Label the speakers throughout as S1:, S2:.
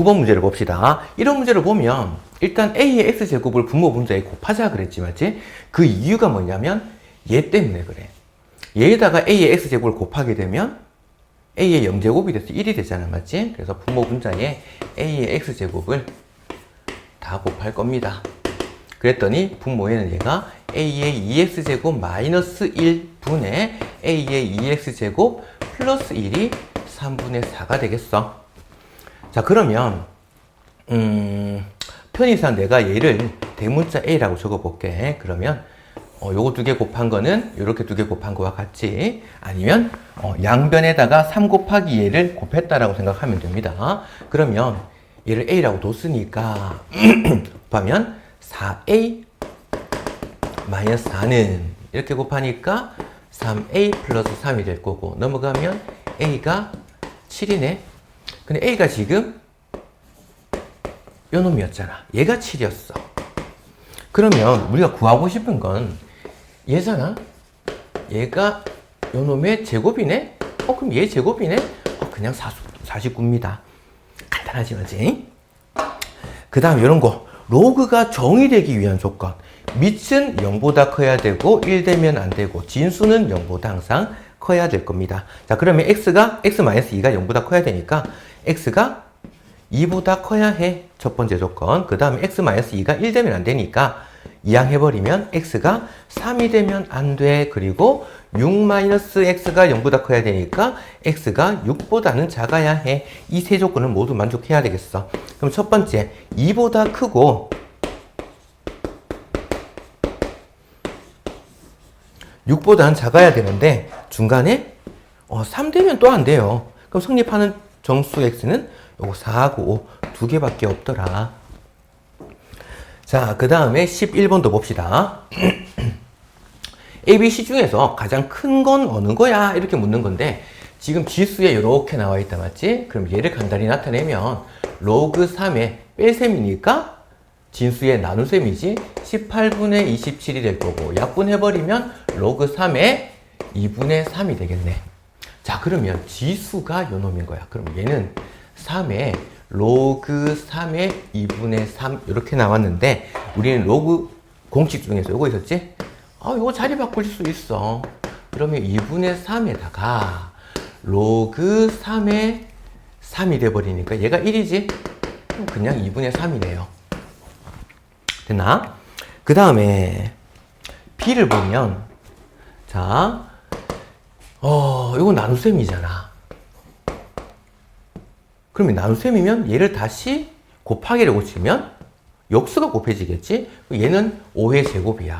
S1: 두 번 문제를 봅시다. 이런 문제를 보면 일단 a의 x제곱을 분모 분자에 곱하자 그랬지 맞지? 그 이유가 뭐냐면 얘 때문에 그래. 얘에다가 a의 x제곱을 곱하게 되면 a의 0제곱이 돼서 1이 되잖아 맞지? 그래서 분모 분자에 a의 x제곱을 다 곱할 겁니다. 그랬더니 분모에는 얘가 a의 2x제곱 마이너스 1분의 a의 2x제곱 플러스 1이 3분의 4가 되겠어. 자 그러면 음, 편의상 내가 얘를 대문자 a라고 적어볼게. 그러면 어, 요거 두 개 곱한 거는 이렇게 두 개 곱한 거와 같이 아니면 어, 양변에다가 3 곱하기 얘를 곱했다라고 생각하면 됩니다. 그러면 얘를 a라고 뒀으니까 곱하면 4a 마이너스 4는 이렇게 곱하니까 3a 플러스 3이 될 거고 넘어가면 a가 7이네. 근데 a가 지금 요 놈이었잖아. 얘가 7이었어. 그러면 우리가 구하고 싶은 건 얘잖아. 얘가 요 놈의 제곱이네? 어, 그럼 얘 제곱이네? 어, 그냥 49입니다. 간단하지, 맞지? 그 다음 이런 거. 로그가 정의되기 위한 조건. 밑은 0보다 커야 되고 1 되면 안 되고 진수는 0보다 항상 커야 될 겁니다. 자, 그러면 x가 x-2가 0보다 커야 되니까 x가 2보다 커야 해. 첫 번째 조건. 그 다음에 x-2가 1 되면 안 되니까 이항해버리면 x가 3이 되면 안 돼. 그리고 6-x가 0보다 커야 되니까 x가 6보다는 작아야 해. 이 세 조건을 모두 만족해야 되겠어. 그럼 첫 번째, 2보다 크고 6보다는 작아야 되는데 중간에 어, 3 되면 또 안 돼요. 그럼 성립하는 정수 x는 요거 4하고 5 두 개밖에 없더라. 자, 그 다음에 11번도 봅시다. ABC 중에서 가장 큰 건 어느 거야? 이렇게 묻는 건데 지금 지수에 이렇게 나와 있다 맞지? 그럼 얘를 간단히 나타내면 로그 3의 뺄셈이니까 진수의 나눗셈이지 18분의 27이 될 거고 약분해버리면 로그 3의 2분의 3이 되겠네. 자 그러면 지수가 요 놈인 거야. 그럼 얘는 3의 로그 3의 2분의 3 이렇게 나왔는데 우리는 로그 공식 중에서 요거 있었지? 아 요거 자리 바꿀 수 있어. 그러면 2분의 3에다가 로그 3의 3이 돼버리니까 얘가 1이지? 그럼 그냥 2분의 3이네요. 됐나? 그 다음에 B를 보면 자, 어, 이건 나눗셈이잖아. 그러면 나눗셈이면 얘를 다시 곱하기라고 치면 역수가 곱해지겠지? 얘는 5의 제곱이야.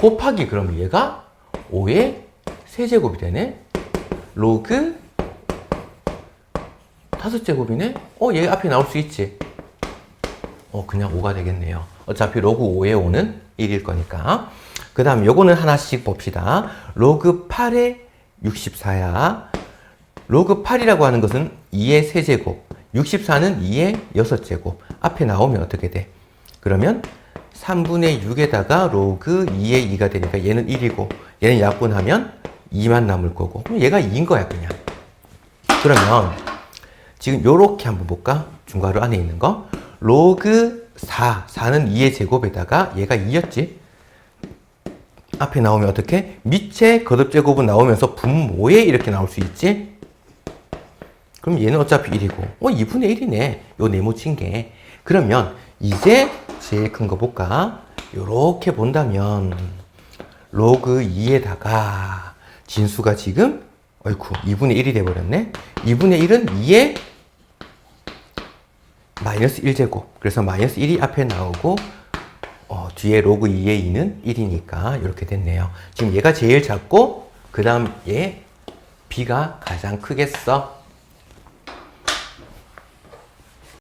S1: 곱하기 그러면 얘가 5의 세제곱이 되네? 로그 다섯 제곱이네? 어, 얘 앞에 나올 수 있지? 어, 그냥 5가 되겠네요. 어차피 로그 5의 5는 1일 거니까. 그 다음 요거는 하나씩 봅시다. 로그 8의 64야. 로그 8이라고 하는 것은 2의 세제곱. 64는 2의 6제곱. 앞에 나오면 어떻게 돼? 그러면 3분의 6에다가 로그 2의 2가 되니까 얘는 1이고 얘는 약분하면 2만 남을 거고 그럼 얘가 2인 거야 그냥. 그러면 지금 요렇게 한번 볼까? 중괄호 안에 있는 거. 로그 4, 4는 2의 제곱에다가 얘가 2였지. 앞에 나오면 어떻게? 밑에 거듭제곱은 나오면서 분모에 이렇게 나올 수 있지? 그럼 얘는 어차피 1이고, 어, 2분의 1이네. 요 네모친 게. 그러면 이제 제일 큰 거 볼까? 요렇게 본다면, 로그 2에다가 진수가 지금, 어이쿠, 2분의 1이 돼버렸네? 2분의 1은 2의 마이너스 1제곱. 그래서 마이너스 1이 앞에 나오고, 어, 뒤에 로그 2의 2는 1이니까 이렇게 됐네요. 지금 얘가 제일 작고, 그 다음 얘 B가 가장 크겠어.